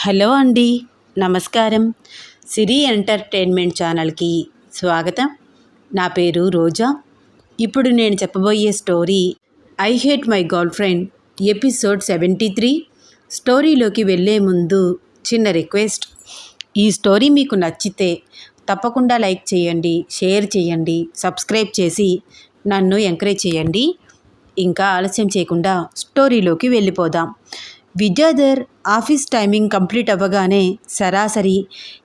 Hello అండి నమస్కారం. సిరి entertainment ఛానల్కి స్వాగతం. నా పేరు రోజా. ఇప్పుడు నేను చెప్పబోయే story I hate my girlfriend episode seventy three. స్టోరీలోకి వెళ్ళే ముందు చిన్న రిక్వెస్ట్. ఈ స్టోరీ మీకు నచ్చితే తప్పకుండా లైక్ చేయండి షేర్ చేయండి సబ్స్క్రైబ్ చేసి నన్ను ఎంకరేజ్ చేయండి. ఇంకా ఆలస్యం చేయకుండా స్టోరీలోకి వెళ్ళిపోదాం. విద్యాధర్ ఆఫీస్ టైమింగ్ కంప్లీట్ అవ్వగానే సరాసరి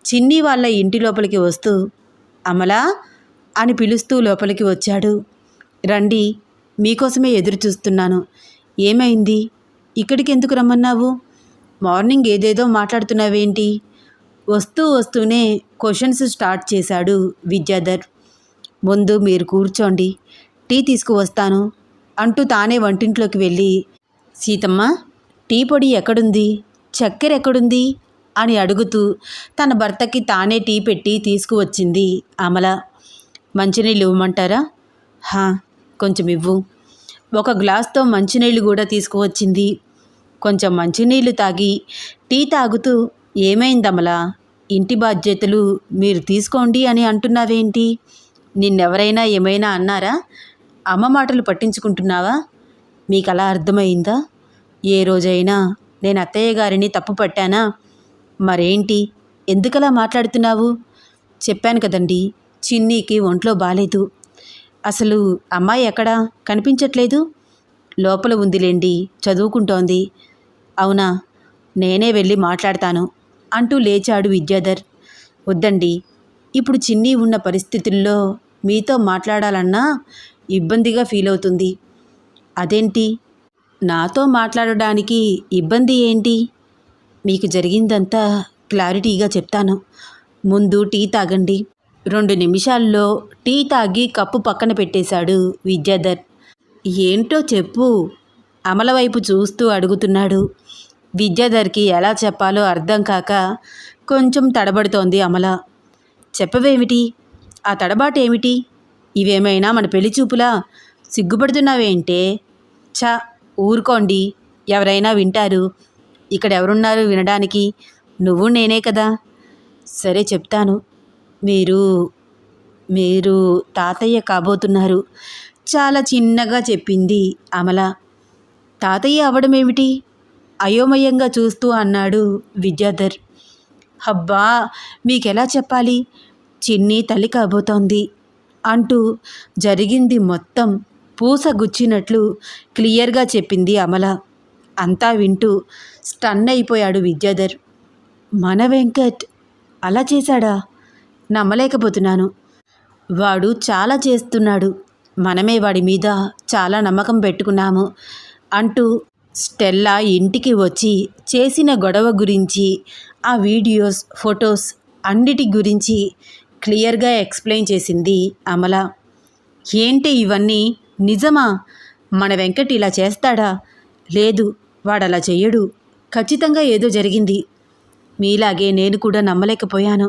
చిన్ని వాళ్ళ ఇంటి లోపలికి వస్తూ అమలా అని పిలుస్తూ లోపలికి వచ్చాడు. రండి మీకోసమే ఎదురు చూస్తున్నాను ఏమైంది? ఇక్కడికి ఎందుకు రమ్మన్నావు? మార్నింగ్ ఏదేదో మాట్లాడుతున్నావేంటి? వస్తూ వస్తూనే క్వశ్చన్స్ స్టార్ట్ చేశాడు విద్యాధర్. ముందు మీరు కూర్చోండి టీ తీసుకువస్తాను అంటూ తానే వంటింట్లోకి వెళ్ళి సీతమ్మ టీ పొడి ఎక్కడుంది? చక్కెర ఎక్కడుంది? అని అడుగుతూ తన భర్తకి తానే టీ పెట్టి తీసుకువచ్చింది అమల. మంచినీళ్ళు ఇవ్వమంటారా? హా కొంచెం ఇవ్వు. ఒక గ్లాస్తో మంచినీళ్ళు కూడా తీసుకువచ్చింది. కొంచెం మంచినీళ్ళు తాగి టీ తాగుతూ ఏమైందమలా ఇంటి బాధ్యతలు మీరు తీసుకోండి అని అంటున్నావేంటి? నిన్నెవరైనా ఏమైనా అన్నారా? అమ్మ మాటలు పట్టించుకుంటున్నావా? మీకు అలా అర్థమైందా? ఏ రోజైనా నేను అత్తయ్య గారిని తప్పు పట్టానా? మరేంటి? ఎందుకలా మాట్లాడుతున్నావు? చెప్పాను కదండి చిన్నీకి ఒంట్లో బాలేదు. అసలు అమ్మాయి ఎక్కడా? కనిపించట్లేదు? లోపల ఉందిలేండి చదువుకుంటోంది. అవునా నేనే వెళ్ళి మాట్లాడతాను అంటూ లేచాడు విద్యాధర్. వద్దండి ఇప్పుడు చిన్ని ఉన్న పరిస్థితుల్లో మీతో మాట్లాడాలన్నా ఇబ్బందిగా ఫీల్ అవుతుంది అదేంటి? నాతో మాట్లాడడానికి ఇబ్బంది ఏంటి? మీకు జరిగిందంతా క్లారిటీగా చెప్తాను. ముందు టీ తాగండి. రెండు నిమిషాల్లో టీ తాగి కప్పు పక్కన పెట్టేశాడు విద్యాధర్. ఏంటో చెప్పు. అమల వైపు చూస్తూ అడుగుతున్నాడు. విద్యాధర్కి ఎలా చెప్పాలో అర్థం కాక కొంచెం తడబడుతోంది అమల. చెప్పవేమిటి? ఆ తడబాటు ఏమిటి? ఇవేమైనా మన పెళ్ళి చూపులా సిగ్గుపడుతున్నావేంటే? చా ఊరుకోండి. ఎవరైనా వింటారు. ఇక్కడ ఎవరున్నారు వినడానికి? నువ్వు నేనే కదా. సరే చెప్తాను. మీరు మీరు తాతయ్య కాబోతున్నారు. చాలా చిన్నగా చెప్పింది అమల. తాతయ్య అవ్వడం ఏమిటి అయోమయంగా చూస్తూ అన్నాడు విద్యాధర్. అబ్బా మీకెలా చెప్పాలి? చిన్ని తల్లి కాబోతోంది అంటూ జరిగింది మొత్తం. పూస గుచ్చినట్లు క్లియర్గా చెప్పింది అమల. అంతా వింటూ స్టన్ అయిపోయాడు విద్యాధర్. మన వెంకట్ అలా చేశాడా? నమ్మలేకపోతున్నాను. వాడు చాలా చేస్తున్నాడు. మనమే వాడి మీద చాలా నమ్మకం పెట్టుకున్నాము అంటూ స్టెల్లా ఇంటికి వచ్చి చేసిన గొడవ గురించి ఆ వీడియోస్ ఫొటోస్ అన్నిటి గురించి క్లియర్గా ఎక్స్ప్లెయిన్ చేసింది అమల. ఏంటి ఇవన్నీ? నిజమా? మన వెంకట్ ఇలా చేస్తాడా? లేదు వాడలా చెయ్యడు. ఖచ్చితంగా ఏదో జరిగింది. మీలాగే నేను కూడా నమ్మలేకపోయాను.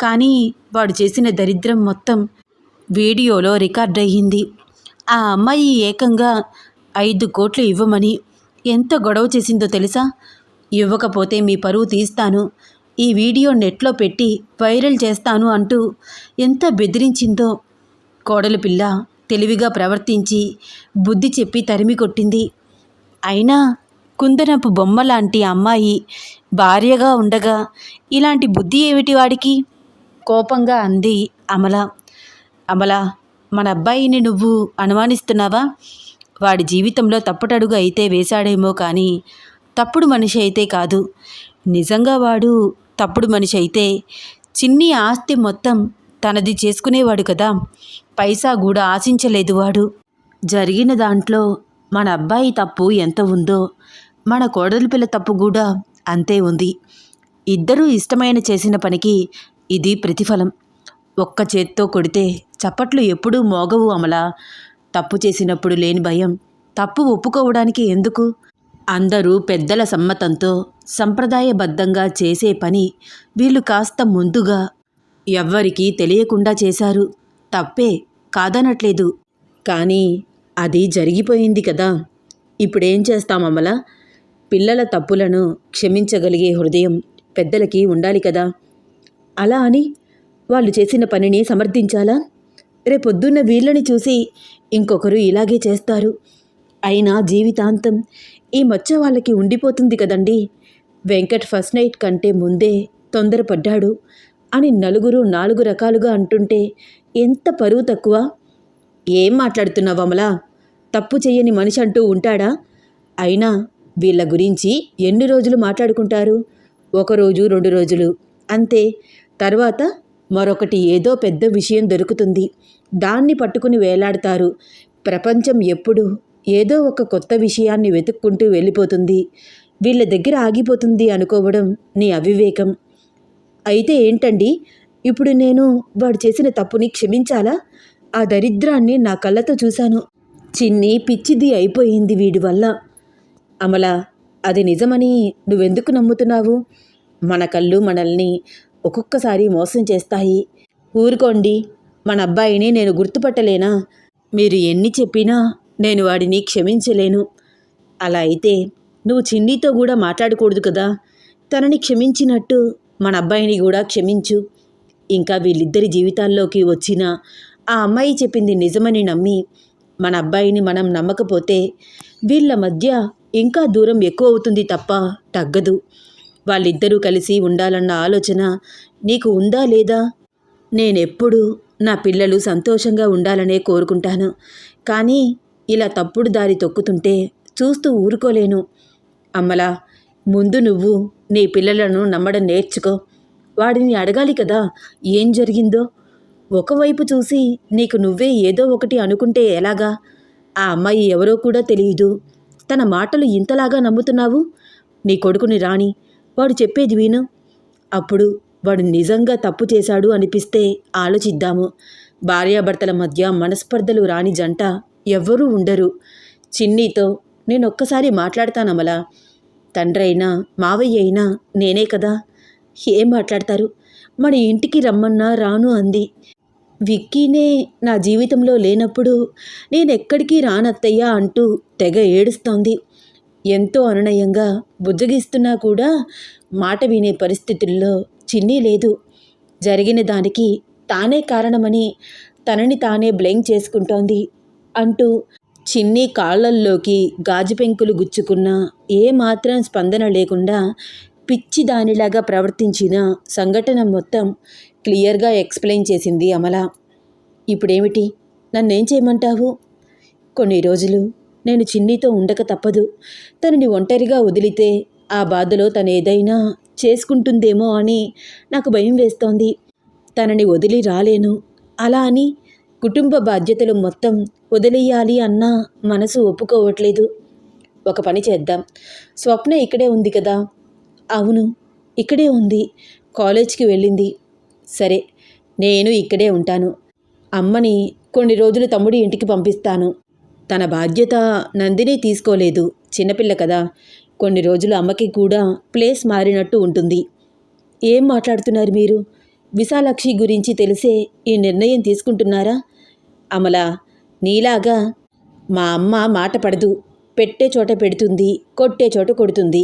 కానీ వాడు చేసిన దరిద్రం మొత్తం వీడియోలో రికార్డ్ అయ్యింది ఆ అమ్మాయి ఏకంగా ఐదు కోట్లు ఇవ్వమని ఎంత గొడవ చేసిందో తెలుసా? ఇవ్వకపోతే మీ పరువు తీస్తాను. ఈ వీడియో నెట్లో పెట్టి వైరల్ చేస్తాను అంటూ ఎంత బెదిరించిందో కోడలు పిల్ల. తెలివిగా ప్రవర్తించి బుద్ధి చెప్పి తరిమి కొట్టింది. అయినా కుందనపు బొమ్మ లాంటి అమ్మాయి భార్యగా ఉండగా ఇలాంటి బుద్ధి ఏమిటి వాడికి? కోపంగా అంది అమల. అమల మన అబ్బాయిని నువ్వు అనుమానిస్తున్నావా? వాడి జీవితంలో తప్పుటడుగు అయితే వేశాడేమో కానీ తప్పుడు మనిషి అయితే కాదు. నిజంగా వాడు తప్పుడు మనిషి అయితే చిన్ని ఆస్తి మొత్తం తనది చేసుకునేవాడు కదా. పైసా కూడా ఆశించలేదు వాడు. జరిగిన దాంట్లో మన అబ్బాయి తప్పు ఎంత ఉందో మన కోడలి పిల్ల తప్పు కూడా అంతే ఉంది. ఇద్దరూ ఇష్టమైన చేసిన పనికి ఇది ప్రతిఫలం. ఒక్క చేత్తో కొడితే చప్పట్లు ఎప్పుడూ మోగవు అమల. తప్పు చేసినప్పుడు లేని భయం. తప్పు ఒప్పుకోవడానికి ఎందుకు? అందరూ పెద్దల సమ్మతంతో సంప్రదాయబద్ధంగా చేసే పని వీళ్ళు కాస్త ముందుగా ఎవ్వరికీ తెలియకుండా చేశారు. తప్పే కాదనట్లేదు. కానీ అది జరిగిపోయింది కదా. ఇప్పుడేం చేస్తామమ్మలా అమల? పిల్లల తప్పులను క్షమించగలిగే హృదయం పెద్దలకి ఉండాలి కదా. అలా అని వాళ్ళు చేసిన పనిని సమర్థించాలా? రేపొద్దున్న వీళ్ళని చూసి ఇంకొకరు ఇలాగే చేస్తారు. అయినా జీవితాంతం ఈ మచ్చ వాళ్ళకి ఉండిపోతుంది కదండి. వెంకట్ ఫస్ట్ నైట్ కంటే ముందే తొందరపడ్డాడు అని నలుగురు నాలుగు రకాలుగా అంటుంటే ఎంత పరువు తక్కువ? ఏం మాట్లాడుతున్నావు అమలా తప్పు చెయ్యని మనిషి అంటూ ఉంటాడా? అయినా వీళ్ళ గురించి ఎన్ని రోజులు మాట్లాడుకుంటారు? ఒకరోజు రెండు రోజులు. అంతే. తర్వాత మరొకటి ఏదో పెద్ద విషయం దొరుకుతుంది. దాన్ని పట్టుకుని వేలాడతారు. ప్రపంచం ఎప్పుడు ఏదో ఒక కొత్త విషయాన్ని వెతుక్కుంటూ వెళ్ళిపోతుంది. వీళ్ళ దగ్గర ఆగిపోతుంది అనుకోవడం నీ అవివేకం. అయితే ఏంటండి? ఇప్పుడు నేను వాడు చేసిన తప్పుని క్షమించాలా? ఆ దరిద్రాన్ని నా కళ్ళతో చూశాను. చిన్ని పిచ్చిది అయిపోయింది వీడి వల్ల. అమల అది నిజమని నువ్వెందుకు నమ్ముతున్నావు? మన కళ్ళు మనల్ని ఒక్కొక్కసారి మోసం చేస్తాయి. ఊరుకోండి మన అబ్బాయిని నేను గుర్తుపట్టలేనా? మీరు ఎన్ని చెప్పినా నేను వాడిని క్షమించలేను. అలా అయితే నువ్వు చిన్నితో కూడా మాట్లాడకూడదు కదా? తనని క్షమించినట్టు మన అబ్బాయిని కూడా క్షమించు. ఇంకా వీళ్ళిద్దరి జీవితాల్లోకి వచ్చిన ఆ అమ్మాయి చెప్పింది నిజమని నమ్మి మన అబ్బాయిని మనం నమ్మకపోతే వీళ్ళ మధ్య ఇంకా దూరం ఎక్కువ అవుతుంది తప్ప తగ్గదు. వాళ్ళిద్దరూ కలిసి ఉండాలన్న ఆలోచన నీకు ఉందా లేదా? నేనెప్పుడు నా పిల్లలు సంతోషంగా ఉండాలనే కోరుకుంటాను. కానీ ఇలా తప్పుడు దారి తొక్కుతుంటే చూస్తూ ఊరుకోలేను. అమ్మలా ముందు నువ్వు నీ పిల్లలను నమ్మడం నేర్చుకో. వాడిని అడగాలి కదా? ఏం జరిగిందో? ఒకవైపు చూసి నీకు నువ్వే ఏదో ఒకటి అనుకుంటే ఎలాగా? ఆ అమ్మాయి ఎవరో కూడా తెలియదు తన మాటలు ఇంతలాగా నమ్ముతున్నావు? నీ కొడుకుని రాని వాడు చెప్పేది విను. అప్పుడు వాడు నిజంగా తప్పు చేశాడు అనిపిస్తే ఆలోచిద్దాము. భార్యాభర్తల మధ్య మనస్పర్ధలు రాని జంట ఎవ్వరూ ఉండరు. చిన్నీతో నేను ఒక్కసారి మాట్లాడతానమలా. అయినా మావయ్య అయినా నేనే కదా? ఏం మాట్లాడతారు? మన ఇంటికి రమ్మన్నా రాను అంది. విక్కీనే నా జీవితంలో లేనప్పుడు నేనెక్కడికి రానత్తయ్యా అంటూ తెగ ఏడుస్తోంది. ఎంతో అనునయంగా బుజ్జగిస్తున్నా కూడా మాట వినే పరిస్థితుల్లో చిన్నీ లేదు. జరిగిన దానికి తానే కారణమని తనని తానే బ్లేమ్ చేసుకుంటోంది అంటూ చిన్ని కాళ్ళల్లోకి గాజు పెంకులు గుచ్చుకున్న ఏమాత్రం స్పందన లేకుండా పిచ్చి దానిలాగా ప్రవర్తించిన సంఘటన మొత్తం క్లియర్గా ఎక్స్ప్లెయిన్ చేసింది అమల. ఇప్పుడేమిటి? నన్నేం చేయమంటావు? కొన్ని రోజులు నేను చిన్నితో ఉండక తప్పదు. తనని ఒంటరిగా వదిలితే ఆ బాధలో తను ఏదైనా చేసుకుంటుందేమో అని నాకు భయం వేస్తోంది. తనని వదిలి రాలేను. అలా అని కుటుంబ బాధ్యతలు మొత్తం వదిలేయాలి అన్న మనసు ఒప్పుకోవట్లేదు. ఒక పని చేద్దాం. స్వప్న ఇక్కడే ఉంది కదా. అవును ఇక్కడే ఉంది. కాలేజ్కి వెళ్ళింది. సరే నేను ఇక్కడే ఉంటాను. అమ్మని కొన్ని రోజులు తమ్ముడి ఇంటికి పంపిస్తాను. తన బాధ్యత నందిని తీసుకోలేదు. చిన్నపిల్ల కదా. కొన్ని రోజులు అమ్మకి కూడా ప్లేస్ మారినట్టు ఉంటుంది. ఏం మాట్లాడుతున్నారు మీరు? విశాలాక్షి గురించి తెలిసే ఈ నిర్ణయం తీసుకుంటున్నారా? అమల నీలాగా మా అమ్మ మాట పడదు. పెట్టే చోట పెడుతుంది కొట్టే చోట కొడుతుంది.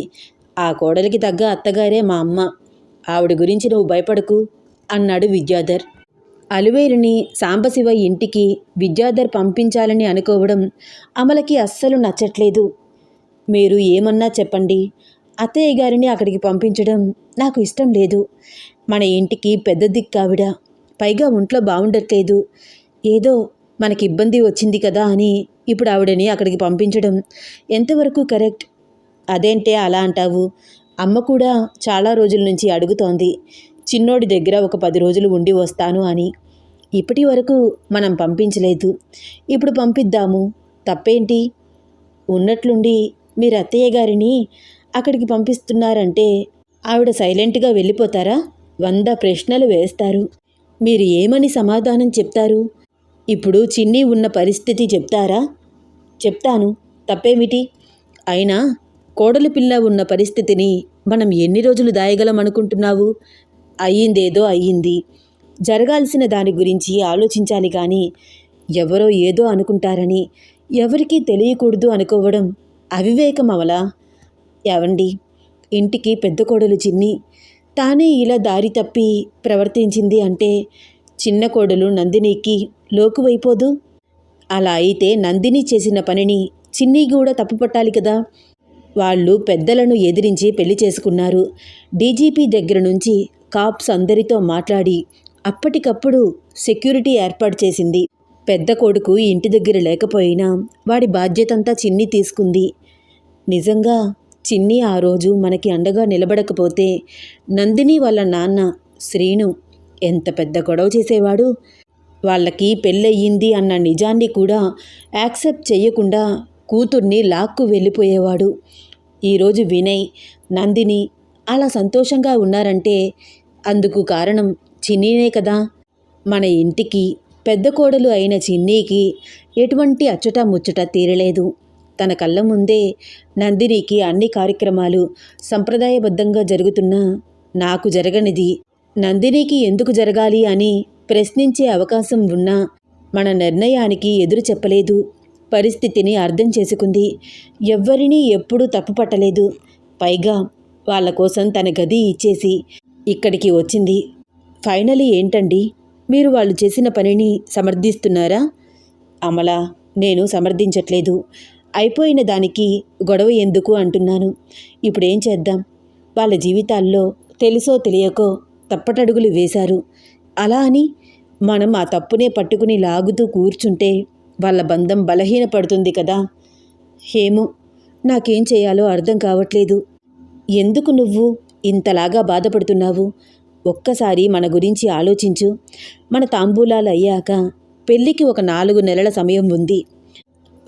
ఆ కోడలికి తగ్గ అత్తగారే మా అమ్మ. ఆవిడ గురించి నువ్వు భయపడకు అన్నాడు విద్యాధర్. అలువేలుని సాంబశివ ఇంటికి విద్యాధర్ పంపించాలని అనుకోవడం అమలకి అస్సలు నచ్చట్లేదు. మీరు ఏమన్నా చెప్పండి. అత్తయ్య గారిని అక్కడికి పంపించడం నాకు ఇష్టం లేదు. మన ఇంటికి పెద్ద దిక్కావిడ పైగా ఒంట్లో బాగుండట్లేదు ఏదో మనకి ఇబ్బంది వచ్చింది కదా అని ఇప్పుడు ఆవిడని అక్కడికి పంపించడం ఎంతవరకు కరెక్ట్? అదేంటే అలా అంటావు? అమ్మ కూడా చాలా రోజుల నుంచి అడుగుతోంది. చిన్నోడి దగ్గర ఒక పది రోజులు ఉండి వస్తాను అని. ఇప్పటి వరకు మనం పంపించలేదు. ఇప్పుడు పంపిద్దాము. తప్పేంటి? ఉన్నట్లుండి మీరు అత్తయ్య గారిని అక్కడికి పంపిస్తున్నారంటే ఆవిడ సైలెంట్గా వెళ్ళిపోతారా? వంద ప్రశ్నలు వేస్తారు. మీరు ఏమని సమాధానం చెప్తారు? ఇప్పుడు చిన్ని ఉన్న పరిస్థితి చెప్తారా? చెప్తాను. తప్పేమిటి? అయినా కోడలి పిల్ల ఉన్న పరిస్థితిని మనం ఎన్ని రోజులు దాయగలం అనుకుంటున్నావు? అయ్యిందేదో అయ్యింది. జరగాల్సిన దాని గురించి ఆలోచించాలి కానీ ఎవరో ఏదో అనుకుంటారని ఎవరికీ తెలియకూడదు అనుకోవడం అవివేకం అవలా. ఏవండి? ఇంటికి పెద్ద కోడలు చిన్ని తానే ఇలా దారి తప్పి ప్రవర్తించింది అంటే చిన్న కోడలు నందినికి లోకువైపోదు అలా అయితే నందిని చేసిన పనిని చిన్ని కూడా తప్పుపట్టాలి కదా. వాళ్ళు పెద్దలను ఎదిరించి పెళ్ళి చేసుకున్నారు. డీజీపీ దగ్గర నుంచి కాప్స్ అందరితో మాట్లాడి అప్పటికప్పుడు సెక్యూరిటీ ఏర్పాటు చేసింది. పెద్ద కొడుకు ఇంటి దగ్గర లేకపోయినా వాడి బాధ్యతంతా చిన్ని తీసుకుంది. నిజంగా చిన్ని ఆ రోజు మనకి అండగా నిలబడకపోతే నందిని వాళ్ళ నాన్న శ్రీను ఎంత పెద్ద గొడవ చేసేవాడు? వాళ్ళకి పెళ్ళయ్యింది అన్న నిజాన్ని కూడా యాక్సెప్ట్ చేయకుండా కూతుర్ని లాక్కు వెళ్ళిపోయేవాడు. ఈరోజు వినయ్ నందిని అలా సంతోషంగా ఉన్నారంటే అందుకు కారణం చిన్నీనే కదా. మన ఇంటికి పెద్ద కోడలు అయిన చిన్నీకి ఎటువంటి అచ్చట ముచ్చట తీరలేదు. తన కళ్ళ ముందే నందినికి అన్ని కార్యక్రమాలు సంప్రదాయబద్ధంగా జరుగుతున్నా నాకు జరగనిది. నందినికి ఎందుకు జరగాలి అని ప్రశ్నించే అవకాశం ఉన్నా మన నిర్ణయానికి ఎదురు చెప్పలేదు. పరిస్థితిని అర్థం చేసుకుంది. ఎవ్వరినీ ఎప్పుడూ తప్పుపట్టలేదు. పైగా వాళ్ళ కోసం తన గది ఇచ్చేసి ఇక్కడికి వచ్చింది. ఫైనలీ ఏంటండి? మీరు వాళ్ళు చేసిన పనిని సమర్థిస్తున్నారా? అమల నేను సమర్థించట్లేదు. అయిపోయిన దానికి గొడవ ఎందుకు అంటున్నాను? ఇప్పుడేం చేద్దాం? వాళ్ళ జీవితాల్లో తెలుసో తెలియకో తప్పటడుగులు వేశారు. అలా అని మనం ఆ తప్పునే పట్టుకుని లాగుతూ కూర్చుంటే వాళ్ళ బంధం బలహీనపడుతుంది కదా. ఏమో నాకేం చేయాలో అర్థం కావట్లేదు. ఎందుకు నువ్వు ఇంతలాగా బాధపడుతున్నావు? ఒక్కసారి మన గురించి ఆలోచించు. మన తాంబూలాలు అయ్యాక పెళ్ళికి ఒక నాలుగు నెలల సమయం ఉంది.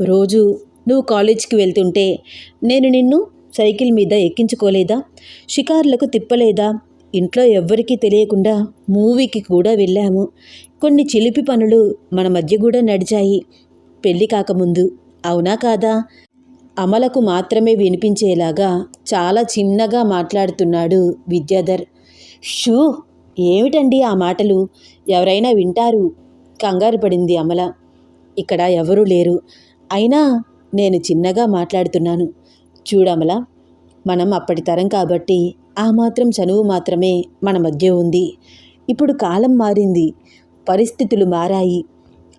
రోజు నువ్వు కాలేజ్కి వెళ్తుంటే నేను నిన్ను సైకిల్ మీద ఎక్కించుకోలేదా? షికార్లకు తిప్పలేదా? ఇంట్లో ఎవ్వరికీ తెలియకుండా మూవీకి కూడా వెళ్ళాము. కొన్ని చిలిపి పనులు మన మధ్య కూడా నడిచాయి. పెళ్ళి కాకముందు అవునా కాదా? అమలకు మాత్రమే వినిపించేలాగా చాలా చిన్నగా మాట్లాడుతున్నాడు విద్యాధర్. షూ! ఏమిటండి ఆ మాటలు? ఎవరైనా వింటారు? కంగారు పడింది అమల. ఇక్కడ ఎవరూ లేరు. అయినా నేను చిన్నగా మాట్లాడుతున్నాను. చూడమల మనం అప్పటి తరం కాబట్టి ఆ మాత్రం చనువు మాత్రమే మన మధ్య ఉంది. ఇప్పుడు కాలం మారింది. పరిస్థితులు మారాయి.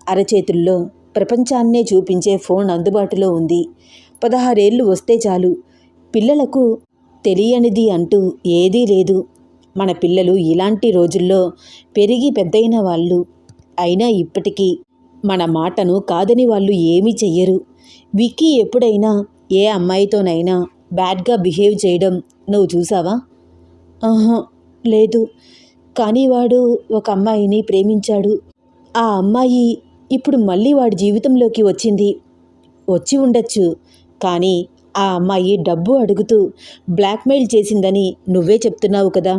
అరచేతుల్లో ప్రపంచాన్నే చూపించే ఫోన్ అందుబాటులో ఉంది. పదహారేళ్ళు వస్తే చాలు. పిల్లలకు తెలియనిది అంటూ ఏదీ లేదు. మన పిల్లలు ఇలాంటి రోజుల్లో పెరిగి పెద్దయిన వాళ్ళు. అయినా ఇప్పటికీ మన మాటను కాదని వాళ్ళు ఏమీ చెయ్యరు. విక్కీ ఎప్పుడైనా ఏ అమ్మాయితోనైనా బ్యాడ్గా బిహేవ్ చేయడం నువ్వు చూసావా? ఆహా లేదు. కానీ వాడు ఒక అమ్మాయిని ప్రేమించాడు. ఆ అమ్మాయి ఇప్పుడు మళ్ళీ వాడి జీవితంలోకి వచ్చింది. వచ్చి ఉండొచ్చు. కానీ ఆ అమ్మాయి డబ్బు అడుగుతూ బ్లాక్మెయిల్ చేసిందని నువ్వే చెప్తున్నావు కదా.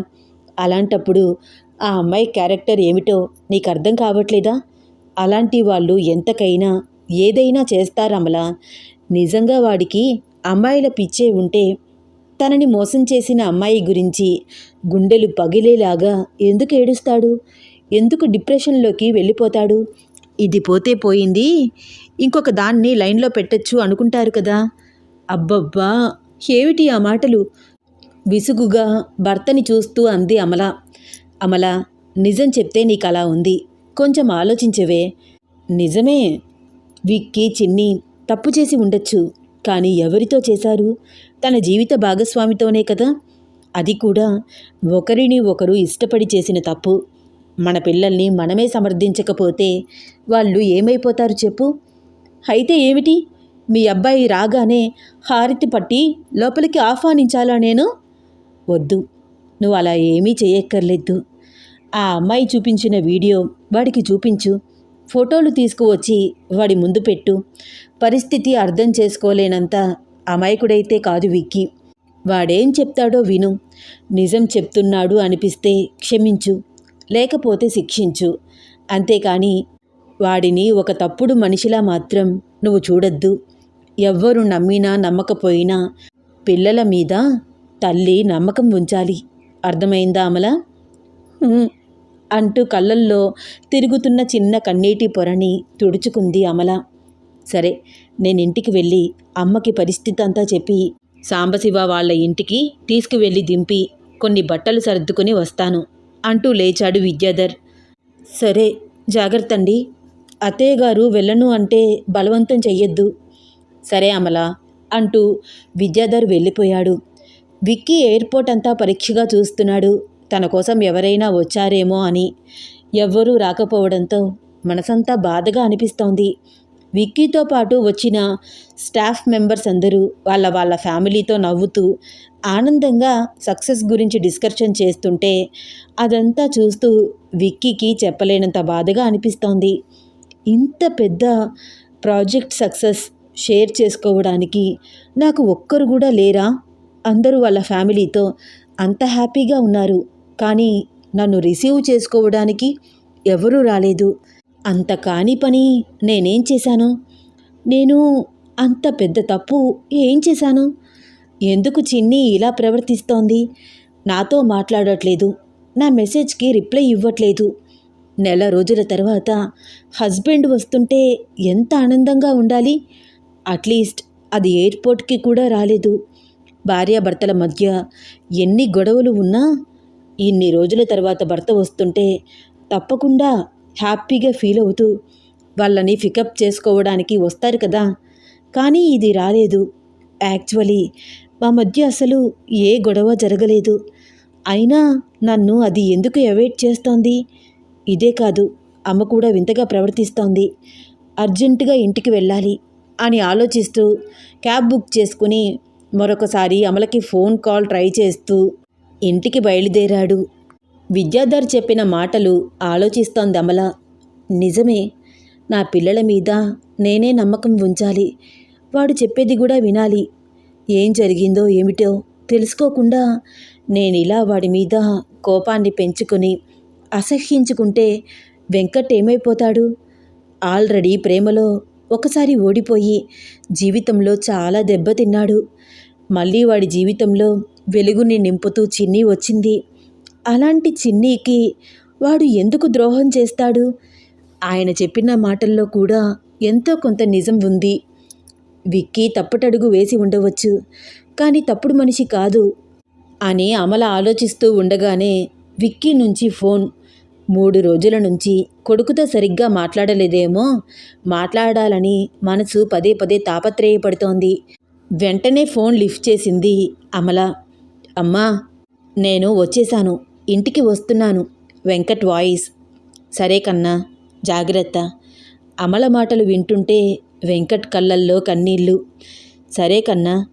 అలాంటప్పుడు ఆ అమ్మాయి క్యారెక్టర్ ఏమిటో నీకు అర్థం కావట్లేదా? అలాంటి వాళ్ళు ఎంతకైనా ఏదైనా చేస్తారమలా నిజంగా వాడికి అమ్మాయిల పిచ్చే ఉంటే తనని మోసం చేసిన అమ్మాయి గురించి గుండెలు పగిలేలాగా ఎందుకు ఏడుస్తాడు? ఎందుకు డిప్రెషన్లోకి వెళ్ళిపోతాడు? ఇది పోతే పోయింది. ఇంకొక దాన్ని లైన్లో పెట్టచ్చు అనుకుంటారు కదా. అబ్బబ్బా! ఏమిటి ఆ మాటలు? విసుగుగా భర్తని చూస్తూ అంది అమల. అమల నిజం చెప్తే నీకు అలా ఉంది. కొంచెం ఆలోచించవే. నిజమే. విక్కి చిన్ని తప్పు చేసి ఉండొచ్చు. కానీ ఎవరితో చేశారు? తన జీవిత భాగస్వామితోనే కదా? అది కూడా ఒకరిని ఒకరు ఇష్టపడి చేసిన తప్పు. మన పిల్లల్ని మనమే సమర్థించకపోతే వాళ్ళు ఏమైపోతారు చెప్పు? అయితే ఏమిటి? మీ అబ్బాయి రాగానే హారతి పట్టి లోపలికి ఆహ్వానించాలా నేను? వద్దు నువ్వు అలా ఏమీ చేయక్కర్లేదు ఆ అమ్మాయి చూపించిన వీడియో వాడికి చూపించు. ఫోటోలు తీసుకువచ్చి వాడి ముందు పెట్టు. పరిస్థితి అర్థం చేసుకోలేనంత అమాయకుడైతే కాదు విక్కీ. వాడేం చెప్తాడో విను. నిజం చెప్తున్నాడు అనిపిస్తే క్షమించు. లేకపోతే శిక్షించు. అంతేకాని వాడిని ఒక తప్పుడు మనిషిలా మాత్రం నువ్వు చూడొద్దు. ఎవ్వరు నమ్మినా నమ్మకపోయినా పిల్లల మీద తల్లి నమ్మకం ఉంచాలి. అర్థమైందా అమలా? అంటూ కళ్ళల్లో తిరుగుతున్న చిన్న కన్నీటి పొరని తుడుచుకుంది అమల. సరే నేను ఇంటికి వెళ్ళి అమ్మకి పరిస్థితి అంతా చెప్పి సాంబశివ వాళ్ళ ఇంటికి తీసుకువెళ్ళి దింపి కొన్ని బట్టలు సర్దుకొని వస్తాను అంటూ లేచాడు విద్యాధర్. సరే జాగ్రత్త అండి అత్తయ్య గారు వెళ్ళను అంటే బలవంతం చెయ్యొద్దు. సరే అమల అంటూ విద్యాధర్ వెళ్ళిపోయాడు. విక్కీ ఎయిర్పోర్ట్ అంతా పరీక్షగా చూస్తున్నాడు. తన కోసం ఎవరైనా వచ్చారేమో అని. ఎవ్వరూ రాకపోవడంతో మనసంతా బాధగా అనిపిస్తోంది. విక్కీతో పాటు వచ్చిన స్టాఫ్ మెంబర్స్ అందరూ వాళ్ళ వాళ్ళ ఫ్యామిలీతో నవ్వుతూ ఆనందంగా సక్సెస్ గురించి డిస్కషన్ చేస్తుంటే అదంతా చూస్తూ విక్కీకి చెప్పలేనంత బాధగా అనిపిస్తోంది. ఇంత పెద్ద ప్రాజెక్ట్ సక్సెస్ షేర్ చేసుకోవడానికి నాకు ఒక్కరు కూడా లేరా? అందరూ వాళ్ళ ఫ్యామిలీతో అంత హ్యాపీగా ఉన్నారు. కానీ నన్ను రిసీవ్ చేసుకోవడానికి ఎవరూ రాలేదు. అంత కాని పని నేనేం చేశాను? నేను అంత పెద్ద తప్పు ఏం చేశాను? ఎందుకు చిన్ని ఇలా ప్రవర్తిస్తోంది? నాతో మాట్లాడట్లేదు. నా మెసేజ్కి రిప్లై ఇవ్వట్లేదు. నెల రోజుల తర్వాత హస్బెండ్ వస్తుంటే ఎంత ఆనందంగా ఉండాలి? అట్లీస్ట్ అది ఎయిర్పోర్ట్కి కూడా రాలేదు. భార్యాభర్తల మధ్య ఎన్ని గొడవలు ఉన్నా ఇన్ని రోజుల తర్వాత భర్త వస్తుంటే తప్పకుండా హ్యాపీగా ఫీల్ అవుతూ వాళ్ళని పికప్ చేసుకోవడానికి వస్తారు కదా. కానీ ఇది రాలేదు. యాక్చువల్లీ మా మధ్య అసలు ఏ గొడవ జరగలేదు. అయినా నన్ను అది ఎందుకు అవాయిడ్ చేస్తోంది? ఇదే కాదు అమ్మ కూడా వింతగా ప్రవర్తిస్తోంది. అర్జెంటుగా ఇంటికి వెళ్ళాలి అని ఆలోచిస్తూ క్యాబ్ బుక్ చేసుకుని మరొకసారి అమలకి ఫోన్ కాల్ ట్రై చేస్తూ ఇంటికి బయలుదేరాడు. విద్యాధర్ చెప్పిన మాటలు ఆలోచిస్తోంది అమల. నిజమే నా పిల్లల మీద నేనే నమ్మకం ఉంచాలి. వాడు చెప్పేది కూడా వినాలి. ఏం జరిగిందో ఏమిటో తెలుసుకోకుండా నేను ఇలా వాడి మీద కోపాన్ని పెంచుకొని అసహ్యించుకుంటే వెంకట్ ఏమైపోతాడు? ఆల్రెడీ ప్రేమలో ఒకసారి ఓడిపోయి జీవితంలో చాలా దెబ్బతిన్నాడు. మళ్ళీ వాడి జీవితంలో వెలుగుని నింపుతూ చిన్ని వచ్చింది. అలాంటి చిన్నీకి వాడు ఎందుకు ద్రోహం చేస్తాడు? ఆయన చెప్పిన మాటల్లో కూడా ఎంతో కొంత నిజం ఉంది. విక్కీ తప్పటడుగు వేసి ఉండవచ్చు. కానీ తప్పుడు మనిషి కాదు అని అమల ఆలోచిస్తూ ఉండగానే విక్కీ నుంచి ఫోన్. మూడు రోజుల నుంచి కొడుకుతో సరిగ్గా మాట్లాడలేదేమో. మాట్లాడాలని మనసు పదే పదే తాపత్రయపడుతోంది. వెంటనే ఫోన్ లిఫ్ట్ చేసింది అమల. అమ్మా నేను వచ్చేశాను. ఇంటికి వస్తున్నాను. వెంకట్ వాయిస్. సరే కన్నా జాగ్రత్త అమల మాటలు వింటుంటే వెంకట్ కళ్ళల్లో కన్నీళ్ళు సరే కన్నా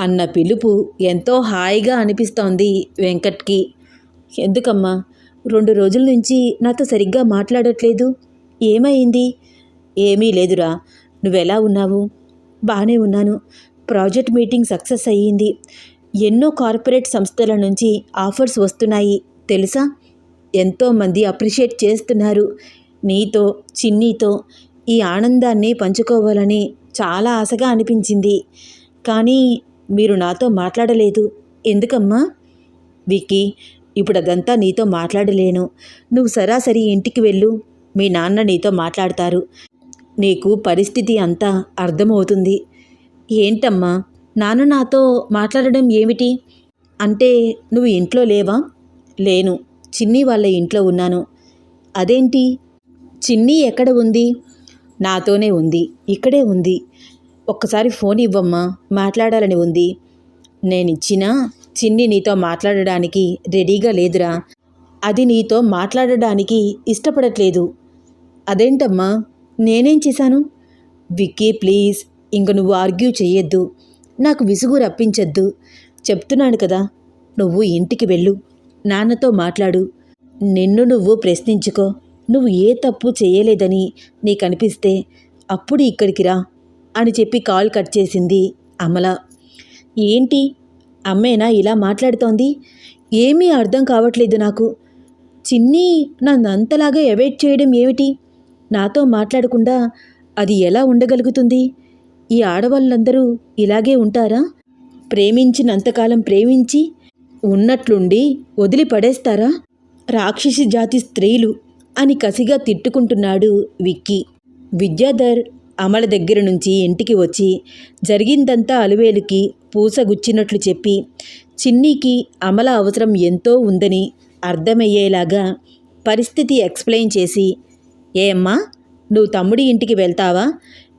అన్న పిలుపు ఎంతో హాయిగా అనిపిస్తోంది వెంకట్కి. ఎందుకమ్మా రెండు రోజుల నుంచి నాతో సరిగ్గా మాట్లాడట్లేదు. ఏమైంది? ఏమీ లేదురా. నువ్వెలా ఉన్నావు? బాగానే ఉన్నాను. ప్రాజెక్ట్ మీటింగ్ సక్సెస్ అయ్యింది. ఎన్నో కార్పొరేట్ సంస్థల నుంచి ఆఫర్స్ వస్తున్నాయి. తెలుసా? ఎంతోమంది అప్రిషియేట్ చేస్తున్నారు. నీతో చిన్నీతో ఈ ఆనందాన్ని పంచుకోవాలని చాలా ఆశగా అనిపించింది. కానీ మీరు నాతో మాట్లాడలేదు. ఎందుకమ్మా? విక్కీ ఇప్పుడు అదంతా నీతో మాట్లాడలేను. నువ్వు సరాసరి ఇంటికి వెళ్ళు. మీ నాన్న నీతో మాట్లాడతారు. నీకు పరిస్థితి అంతా అర్థమవుతుంది. ఏంటమ్మా నాన్న నాతో మాట్లాడడం ఏమిటి? అంటే నువ్వు ఇంట్లో లేవా? లేను చిన్ని వాళ్ళ ఇంట్లో ఉన్నాను. అదేంటి? చిన్ని ఎక్కడ ఉంది? నాతోనే ఉంది ఇక్కడే ఉంది. ఒక్కసారి ఫోన్ ఇవ్వమ్మా మాట్లాడాలని ఉంది. నేనిచ్చినా చిన్ని నీతో మాట్లాడడానికి రెడీగా లేదురా. అది నీతో మాట్లాడడానికి ఇష్టపడట్లేదు. అదేంటమ్మా నేనేం చేశాను? విక్కీ ప్లీజ్ ఇంక నువ్వు ఆర్గ్యూ చేయొద్దు నాకు విసుగు రప్పించొద్దు. చెప్తున్నాను కదా నువ్వు ఇంటికి వెళ్ళు. నాన్నతో మాట్లాడు. నిన్ను నువ్వు ప్రశ్నించుకో. నువ్వు ఏ తప్పు చేయలేదని నీకు అనిపిస్తే అప్పుడు ఇక్కడికి రా అని చెప్పి కాల్ కట్ చేసింది అమల. ఏంటి? అమ్మేనా ఇలా మాట్లాడుతోంది? ఏమీ అర్థం కావట్లేదు నాకు. చిన్ని నన్ను అంతలాగా అవాయిడ్ చేయడం ఏమిటి? నాతో మాట్లాడకుండా అది ఎలా ఉండగలుగుతుంది? ఈ ఆడవాళ్ళందరూ ఇలాగే ఉంటారా? ప్రేమించినంతకాలం ప్రేమించి ఉన్నట్లుండి వదిలి పడేస్తారా రాక్షసి జాతి స్త్రీలు అని కసిగా తిట్టుకుంటున్నాడు విక్కీ. విద్యాధర్ అమల దగ్గర నుంచి ఇంటికి వచ్చి జరిగిందంతా అలువేలుకి పూసగుచ్చినట్లు చెప్పి చిన్నీకి అమల అవసరం ఎంతో ఉందని అర్థమయ్యేలాగా పరిస్థితి ఎక్స్ప్లెయిన్ చేసి ఏ అమ్మా నువ్వు తమ్ముడి ఇంటికి వెళ్తావా?